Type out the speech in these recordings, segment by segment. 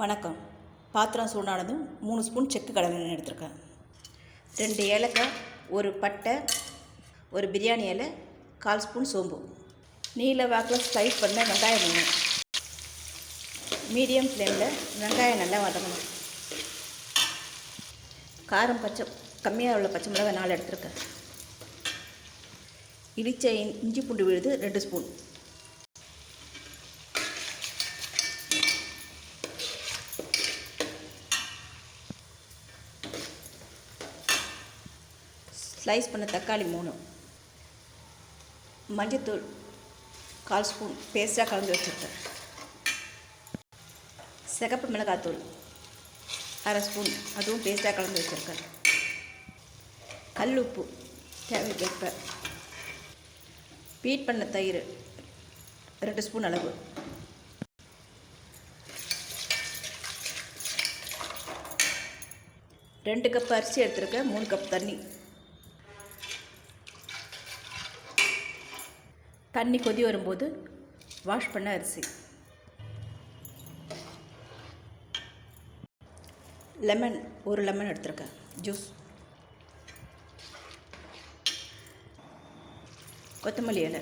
வணக்கம். பாத்திரம் சூடானதும் மூணு ஸ்பூன் செக்கு கடலெண்ணெய் எடுத்திருக்கேன். ரெண்டு ஏலக்காய் ஒரு பட்டை ஒரு பிரியாணி இலை கால் ஸ்பூன் சோம்பு. நீல வாக்கில் ஸ்லைஸ் பண்ண வெங்காயம் வேணும் மீடியம் ஃப்ளேமில் வெங்காயம் நல்லா வதங்கணும். காரம் பச்சை கம்மியாக உள்ள பச்சை மிளகாய் நாலு எடுத்துருக்கேன். இடித்த இஞ்சி பூண்டு விழுது ரெண்டு ஸ்பூன். ஸ்லைஸ் பண்ண தக்காளி மூணு. மஞ்சத்தூள் கால் ஸ்பூன் பேஸ்ட்டாக கலந்து வச்சுருக்கேன். சிகப்பு மிளகாத்தூள் அரை ஸ்பூன் அதுவும் பேஸ்ட்டாக கலந்து வச்சுருக்கேன். கல் உப்பு தேவைக்கேற்ப. பீட் பண்ண தயிர் ரெண்டு ஸ்பூன் அளவு. ரெண்டு கப் அரிசி எடுத்துருக்கேன் மூணு கப் தண்ணி. தண்ணி கொதி வரும்போது வாஷ் பண்ண அரிசி. லெமன் ஒரு லெமன் எடுத்துருக்கேன். ஜூஸ் கொத்தமல்லி இலை.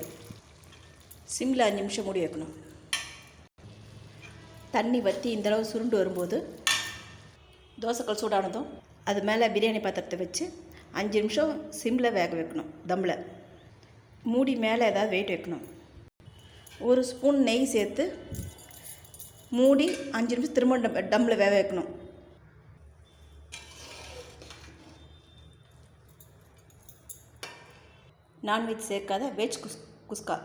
சிம்மில் அஞ்சு நிமிஷம் மூடி வைக்கணும். தண்ணி வற்றி இந்தளவு சுருண்டு வரும்போது தோசைக்கல் சூடானதும் அது மேலே பிரியாணி பாத்திரத்தை வச்சு அஞ்சு நிமிஷம் சிம்மில் வேக வைக்கணும். தம்மில் மூடி மேலே ஏதாவது வெயிட் வைக்கணும். ஒரு ஸ்பூன் நெய் சேர்த்து மூடி அஞ்சு நிமிஷம் திரும்ப டம் டம்மில் வேக வைக்கணும். நான்வெஜ் சேர்க்காத வெஜ் குஸ் குஸ்கா.